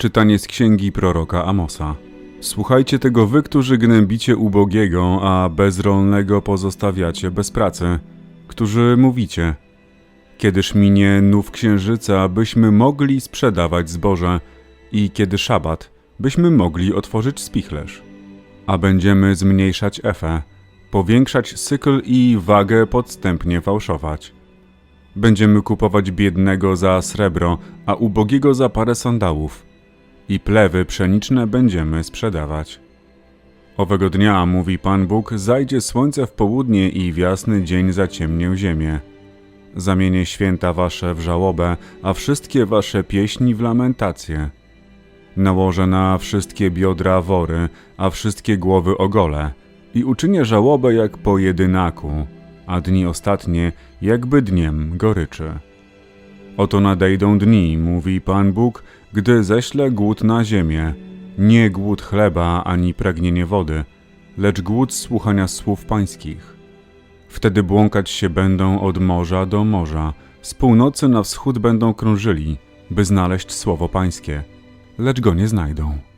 Czytanie z księgi proroka Amosa. Słuchajcie tego wy, którzy gnębicie ubogiego, a bezrolnego pozostawiacie bez pracy, którzy mówicie: Kiedyż minie nów księżyca, byśmy mogli sprzedawać zboże, i kiedy szabat, byśmy mogli otworzyć spichlerz. A będziemy zmniejszać efę, powiększać cykl i wagę podstępnie fałszować. Będziemy kupować biednego za srebro, a ubogiego za parę sandałów. I plewy pszeniczne będziemy sprzedawać. Owego dnia, mówi Pan Bóg, zajdzie słońce w południe i w jasny dzień zaciemnię ziemię. Zamienię święta wasze w żałobę, a wszystkie wasze pieśni w lamentację. Nałożę na wszystkie biodra wory, a wszystkie głowy ogole i uczynię żałobę jak po jedynaku, a dni ostatnie jakby dniem goryczy. Oto nadejdą dni, mówi Pan Bóg, gdy ześlę głód na ziemię, nie głód chleba ani pragnienie wody, lecz głód słuchania słów pańskich. Wtedy błąkać się będą od morza do morza, z północy na wschód będą krążyli, by znaleźć słowo pańskie, lecz go nie znajdą.